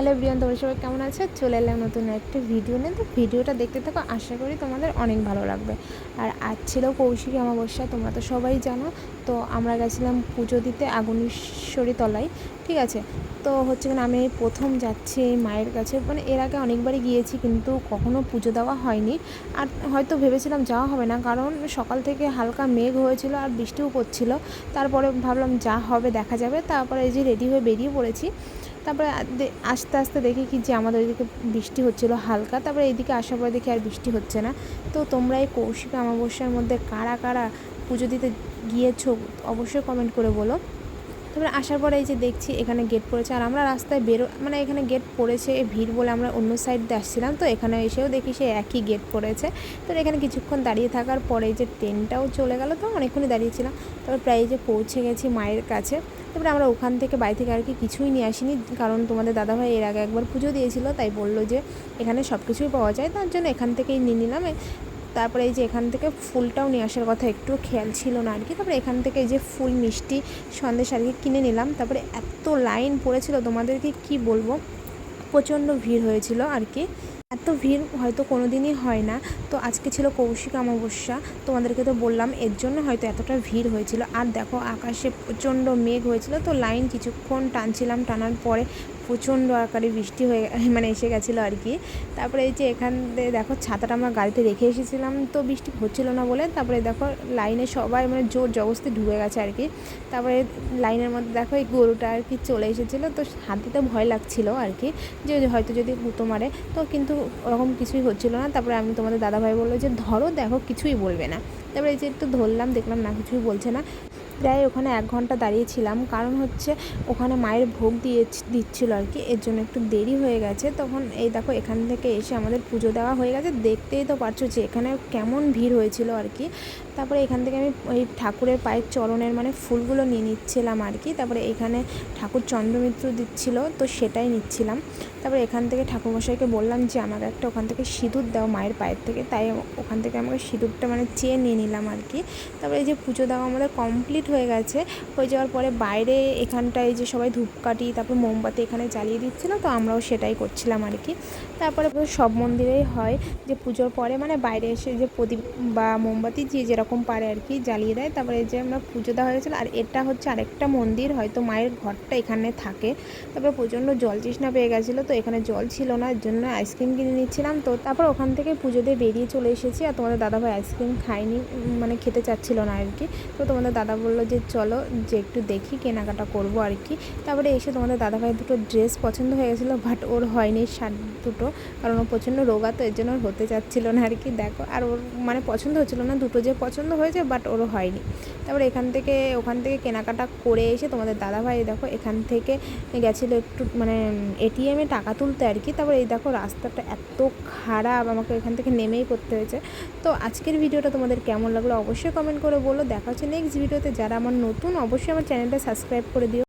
Hello Brian তোমার সবাই কেমন আছে? চলে এলাম নতুন একটা ভিডিও নিয়ে। তো ভিডিওটা দেখতে থাকো, আশা করি তোমাদের অনেক ভালো লাগবে। আর আজ ছিল কৌশিকী অমাবস্যা, তোমরা তো সবাই জানো। তো আমরা গেছিলাম পুজো দিতে আগুনেশ্বরী তলায়, ঠিক আছে? তো হচ্ছে কিনা আমি প্রথম যাচ্ছি মায়ের কাছে। মানে এর আগে অনেকবারই গিয়েছি, কিন্তু কখনো পুজো দেওয়া হয়নি। আর হয়তো ভেবেছিলাম যাওয়া হবে না, কারণ সকাল থেকে হালকা মেঘ হয়েছিল আর বৃষ্টিও পড়ছিল। তারপরে ভাবলাম, যা হবে, দেখা যাবে। তারপরে এই যে রেডি হয়ে বেরিয়ে পড়েছি। তারপরে আস্তে আস্তে দেখি কি যে আমাদের ওইদিকে বৃষ্টি হচ্ছিল হালকা, তারপরে এইদিকে আসার পরে দেখি আর বৃষ্টি হচ্ছে না। তো তোমরা এই কৌশিক অমাবস্যার মধ্যে কারা কারা পুজো দিতে গিয়েছো অবশ্যই কমেন্ট করে বলো। তারপরে আসার পরে এই যে দেখছি এখানে গেট পড়েছে আর আমরা রাস্তায় বেরো মানে এখানে গেট পড়েছে ভিড় বলে আমরা অন্য সাইড দিয়ে আসছিলাম। তো এখানে এসেও দেখি সে একই গেট পড়েছে। তো এখানে কিছুক্ষণ দাঁড়িয়ে থাকার পরে যে ট্রেনটাও চলে গেল। তো অনেকক্ষণই দাঁড়িয়েছিলাম। তারপর প্রায় যে পৌঁছে গেছি মায়ের কাছে। তারপরে আমরা ওখান থেকে বাড়ি থেকে আর কি কিছুই নিয়ে আসিনি। কারণ তোমাদের দাদাভাই এর আগে একবার পুজো দিয়েছিল, তাই বলল যে এখানে সব কিছুই পাওয়া যায়। তার জন্য এখান থেকেই নিয়ে নিলাম। তারপরে এই যে এখান থেকে ফুলটাও নিয়ে আসার কথা একটু খেয়াল ছিল না আর কি তারপরে এখান থেকে এই যে ফুল মিষ্টি সন্দেশ আর কি কিনে নিলাম। তারপরে এত লাইন পড়েছিল, তোমাদেরকে কি বলব? প্রচণ্ড ভিড় হয়েছিল আর কি এত ভিড় হয়তো কোনো দিনই হয় না। তো আজকে ছিল কৌশিক অমাবস্যা, তোমাদেরকে তো বললাম, এর জন্য হয়তো এতটা ভিড় হয়েছিল। আর দেখো, আকাশে প্রচণ্ড মেঘ হয়েছিল, তো লাইন কিছুক্ষণ টানছিলাম, টানার পরে প্রচণ্ড আকারে বৃষ্টি হয়ে মানে এসে গেছিল আর কি। তারপরে এই যে এখান থেকে দেখো ছাতাটা আমরা গাড়িতে রেখে এসেছিলাম, তো বৃষ্টি হচ্ছিল না বলে তারপরে দেখো লাইনে সবাই মানে জোর জবস্তি ঢুকে গেছে আর কি। তারপরে লাইনের মধ্যে দেখো এই গরুটা আর কি চলে এসেছিল, তো হাতিতে ভয় লাগছিল আর কি, যে হয়তো যদি হুতো মারে, তো কিন্তু ওরকম কিছুই হচ্ছিল না। তারপরে আমি তোমাদের দাদাভাই বলল যে, ধরো দেখো কিছুই বলবে না। তারপরে এই যে একটু ধরলাম, দেখলাম না, কিছুই বলছে না। প্রায় ওখানে এক ঘণ্টা দাঁড়িয়েছিলাম কারণ হচ্ছে, ওখানে মায়ের ভোগ দিয়ে দিচ্ছিল আর কি। এর জন্য একটু দেরি হয়ে গেছে। তখন এই দেখো, এখান থেকে এসে আমাদের পুজো দেওয়া হয়ে গেছে। দেখতেই তো পারছ যে, এখানে কেমন ভিড় হয়েছিল আর কি। তারপরে এখান থেকে আমি ওই ঠাকুরের পায়ের চরণের মানে ফুলগুলো নিয়ে নিচ্ছিলাম আর কি। তারপরে এখানে ঠাকুর চন্দ্রমিত্র দিচ্ছিল, তো সেটাই নিচ্ছিলাম। তারপরে এখান থেকে ঠাকুরমশাইকে বললাম যে, আমাকে একটা ওখান থেকে সিঁদুর দাও মায়ের পায়ের থেকে। তাই ওখান থেকে আমাকে সিঁদুরটা মানে চেয়ে নিয়ে নিলাম আর কি। তারপরে এই যে পুজো দেওয়া আমাদের কমপ্লিট হয়ে গেছে। হয়ে যাওয়ার পরে বাইরে এখানটায় যে সবাই ধূপকাঠি, তারপর মোমবাতি এখানে জ্বালিয়ে দিচ্ছিল, তো আমরাও সেটাই করছিলাম আর কি। তারপরে সব মন্দিরেই হয় যে পুজোর পরে মানে বাইরে এসে যে প্রদীপ বা মোমবাতি যে যেরকম পারে আর কি জ্বালিয়ে দেয়। তারপরে এই যে আমরা পুজো দেওয়া হয়ে গেছিল, আর এটা হচ্ছে আরেকটা মন্দির, হয়তো মায়ের ঘরটা এখানে থাকে। তারপরে প্রচণ্ড জল তৃষ্ণা পেয়ে গেছিল, তো এখানে জল ছিল না, এর জন্য আইসক্রিম কিনে নিচ্ছিলাম। তো তারপর ওখান থেকে পুজো দিয়ে বেরিয়ে চলে এসেছি, আর তোমাদের দাদাভাই আইসক্রিম খায়নি মানে খেতে চাচ্ছিল না আর কি। তো তোমাদের দাদা বলল যে, চলো যে একটু দেখি কেনাকাটা করব আর কি। তারপরে এসে তোমাদের দাদাভাই দুটো ড্রেস পছন্দ হয়ে গেছিল, বাট ওর হয়নি শার্ট দুটো, কারণ ও প্রচণ্ড রোগা, তো এর জন্য হতে চাচ্ছিল না আর কি, দেখো। আর ওর মানে পছন্দ হচ্ছিল না, দুটো যে পছন্দ হয়েছে বাট ওরও হয়নি। তারপর এখান থেকে, ওখান থেকে কেনাকাটা করে এসে তোমাদের দাদাভাই দেখো, এখান থেকে গেছিল একটু মানে এটিএমে টাকা তুলতে আর কি। তারপর এই দেখো, রাস্তাটা এত খারাপ, আমাকে এখান থেকে নেমেই করতে হয়েছে। তো আজকের ভিডিওটা তোমাদের কেমন লাগল অবশ্যই কমেন্ট করে বলো। দেখা হচ্ছে নেক্সট ভিডিওতে যারা আমার নতুন, অবশ্যই আমার চ্যানেলটা সাবস্ক্রাইব করে দিও।